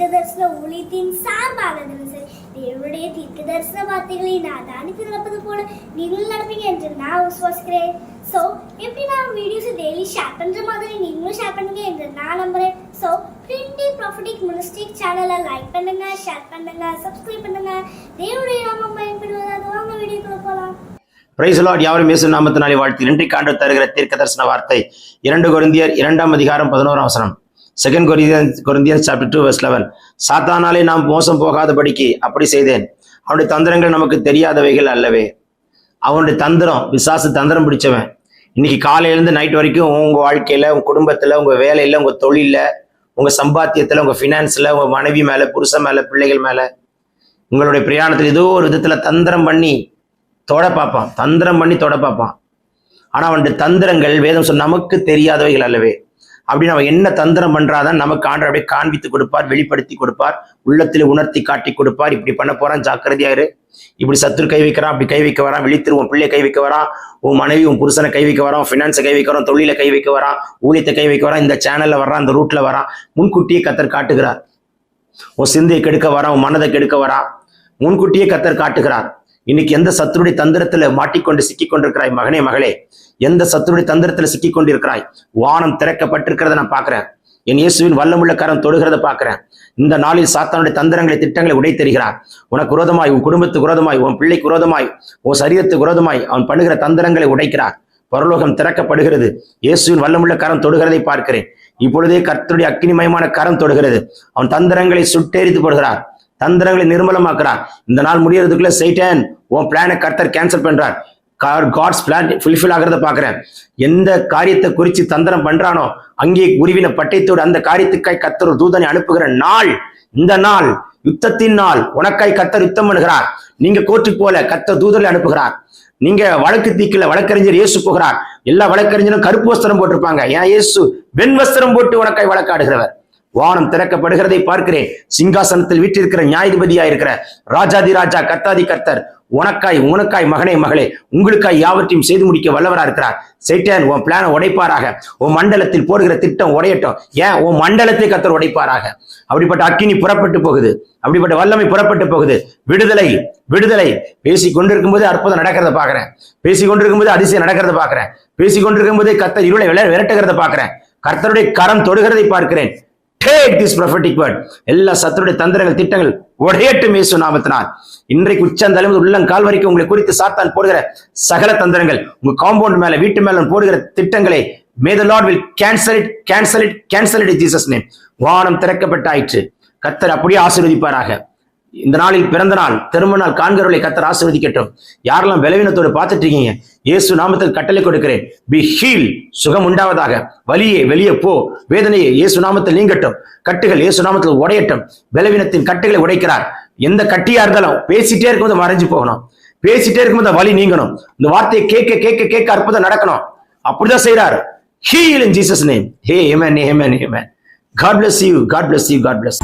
தரிசன ஊழியத்தின் சார்பாக தினசரி தேவனுடைய தீர்க்க தரிசன வார்த்தைகளை நான் தானித்து நடப்பது போல நீங்களும் நடப்பீங்க என்று நான் விசுவாசிக்கிறேன். ஸோ எப்படி நான் வீடியோஸை டெய்லி ஷேர் பண்ணுற மாதிரி நீங்களும் ஷேர் பண்ணுங்க என்று நான் நம்புகிறேன் ஸோ பிரிண்டி ப்ராஃபிட்டிக் மினிஸ்டிக் சேனலை லைக் பண்ணுங்க ஷேர் பண்ணுங்க சப்ஸ்கிரைப் பண்ணுங்க. தேவனுடைய நாமம் பயன்படுவதாக வாங்க வீடியோக்குள்ள போகலாம் பிரைசலாட் யாவரும் இயேசு நாமத்தினாலே வாழ்த்து நன்றி. காண்டு தருகிற தீர்க்க தரிசன வார்த்தை. இரண்டு கொரிந்தியர் இரண்டாம் அதிகாரம் பதினோராம் வசனம். Second Corinthian Corinthian chapter two verse eleven சாத்தானாலே நாம் மோசம் போகாதபடிக்கு அப்படி செய்தேன். அவனுடைய தந்திரங்கள் நமக்கு தெரியாதவைகள் அல்லவே. அவனுடைய தந்திரம் விசாசு தந்திரம் பிடிச்சவன். இன்னைக்கு காலையிலேருந்து நைட் வரைக்கும் உங்கள் வாழ்க்கையில் உங்கள் குடும்பத்தில் உங்கள் வேலையில் உங்கள் தொழிலில் உங்கள் சம்பாத்தியத்தில் உங்கள் ஃபினான்ஸில் உங்கள் மனைவி மேலே புருஷன் மேலே பிள்ளைகள் மேலே உங்களுடைய பிரயாணத்தில் ஏதோ ஒரு விதத்தில் தந்திரம் பண்ணி தொட பார்ப்பான். தந்திரம் பண்ணி தொட பார்ப்பான். ஆனால் அவனுடைய தந்திரங்கள் வேதம் சொல் நமக்கு தெரியாதவைகள் அல்லவே. அப்படின்னு அவன் என்ன தந்திரம் பண்றாதான் நமக்கு ஆண்டு அப்படியே காண்பித்து கொடுப்பார் வெளிப்படுத்தி கொடுப்பார் உள்ளத்தில் உணர்த்தி காட்டி கொடுப்பார். இப்படி பண்ண போறான் ஜாக்கிரதையாரு இப்படி சத்துரு கை வைக்கிறான் அப்படி கை வைக்க வரான் விழித்திரு உன் பிள்ளை கை வைக்க வரான் உன் மனைவி உன் புருஷனை கை வைக்க வரான் ஃபினான்ஸை கை வைக்க வரான் தொழிலை கை வைக்க வரான் ஊழியத்தை கை வைக்க வரான் இந்த சேனல்ல வரான் இந்த ரூட்ல வரான். முன்கூட்டியே கத்தர் காட்டுகிறார். உன் சிந்தையை கெடுக்க வரான் உன் மனதை கெடுக்க வரான். முன்கூட்டியே கத்தர் காட்டுகிறார். இன்னைக்கு எந்த சத்துருடைய தந்திரத்துல மாட்டிக்கொண்டு சிக்கிக்கொண்டிருக்கிறாய் மகனே மகளே? எந்த சத்துருடைய தந்திரத்துல சிக்கிக் கொண்டிருக்கிறாய் வானம் திறக்கப்பட்டிருக்கிறத நான் பாக்குறேன் என் இயேசுவின் வல்லமுள்ள கரம் தொடுகிறத பாக்குறேன் இந்த நாளில் சாத்தானுடைய தந்திரங்களை திட்டங்களை உடைத்தெறிகிறார் உனக்கு விரோதமாய் உன் குடும்பத்துக்கு விரோதமாய் உன் பிள்ளைக்கு விரோதமாய் உன் சரீரத்துக்கு விரோதமாய் அவன் பண்ணுகிற தந்திரங்களை உடைக்கிறார். பரலோகம் திறக்கப்படுகிறது. இயேசுவின் வல்லமுள்ள கரம் தொடுகிறதை பார்க்கிறேன். இப்பொழுதே கர்த்தருடைய அக்னிமயமான கரம் தொடுகிறது. அவன் தந்திரங்களை சுட்டெரித்து போடுகிறார். தந்திரங்களை நிர்மலமாக்குறார் இந்த நாள் முடியறதுக்குள்ள சைட்டன் உன் பிளானை கர்த்தர் கேன்சல் பண்றார். காட்ஸ் பிளான் ஃபுல்ஃபில் ஆகிறத பாக்குறேன் எந்த காரியத்தை குறித்து தந்திரம் பண்றானோ அங்கே உருவின பட்டயத்தோடு அந்த காரியத்துக்காய் கத்தர் தூதனை அனுப்புகிற நாள் இந்த நாள் யுத்தத்தின் நாள் உனக்காய் கத்தர் யுத்தம் பண்ணுகிறார். நீங்க கோர்ட்டுக்கு போல கத்த தூதரை அனுப்புகிறார். நீங்க வழக்கு தீக்கல வழக்கறிஞர் இயேசு போகிறார். எல்லா வழக்கறிஞரும் கருப்பு வஸ்திரம் போட்டிருப்பாங்க. ஏன் இயேசு வெண் வஸ்திரம் போட்டு உனக்காய் வழக்காடுகிறவர். வானம் திறக்கப்படுகிறதை பார்க்கிறேன். சிங்காசனத்தில் வீட்டிருக்கிற நியாயாதிபதியா இருக்கிற ராஜாதி ராஜா கர்த்தாதி கர்த்தர் உனக்காய் உனக்காய் மகனே மகளே உங்களுக்காய் யாவற்றையும் செய்து முடிக்க வல்லவரா இருக்கிறார். சைட்டான் உன் பிளான உடைப்பாராக. உன் மண்டலத்தில் போடுகிற திட்டம் உடையட்டும். ஏன்? உன் மண்டலத்தை கத்தர் உடைப்பாராக. அப்படிப்பட்ட அக்கினி புறப்பட்டு போகுது. அப்படிப்பட்ட வல்லமை புறப்பட்டு போகுது. விடுதலை விடுதலை. பேசி கொண்டிருக்கும் போது அற்புதம் நடக்கிறத பாக்குறேன் பேசி கொண்டிருக்கும் போது அதிசயம் நடக்கிறத பாக்குறேன் பேசி கொண்டிருக்கும் போது கத்தர் இருளை விளையாட விரட்டுகிறத பாக்குறேன் கர்த்தருடைய கரம் தொடுகிறதை பார்க்கிறேன். டேக் திஸ் ப்ரொஃபட்டிக் வேர்ட் எல்லா சத்துருடைய தந்திரங்கள் திட்டங்கள் உடையட்டும் இயேசு நாமத்தினால். இன்றைக்கு உச்சந்தலைமை உள்ளங்கால் வரைக்கும் உங்களை குறித்து சாத்தான் போடுகிற சகல தந்திரங்கள் உங்க காம்பவுண்ட் மேல வீட்டு மேல போடுகிற திட்டங்களை may the lord will cancel it cancel it cancel it Jesus name வானம் திறக்கப்பட்டாயிற்று. கத்தர் அப்படியே ஆசீர்வதிப்பாராக. இந்த நாளில் பிறந்த நாள் திரும்ப நாள் காண்கிறவர்களை கத்தர் ஆசிர்வதிக்கட்டும். யாரெல்லாம் பலவீனத்தோடு பார்த்துட்டு இருக்கீங்க இயேசு நாமத்தில் கட்டளை கொடுக்கிறேன். பி ஹீல் சுகம் உண்டாவதாக. வலியே வெளியே போ. வேதனையே இயேசு நாமத்தில் நீங்கட்டும். கட்டுகள் இயேசு நாமத்தில் உடையட்டும். பலவீனத்தின் கட்டுகளை உடைக்கிறார். எந்த கட்டியா இருந்தாலும் பேசிட்டே இருக்கும்போது மறைஞ்சு போகணும். பேசிட்டே இருக்கும்போது வலி நீங்கணும். இந்த வார்த்தையை கேட்க கேட்க கேட்க அற்புதம் நடக்கணும். அப்படிதான் செய்யறாரு heal in Jesus name hey Hemen Hemen Hemen God bless you God bless you God bless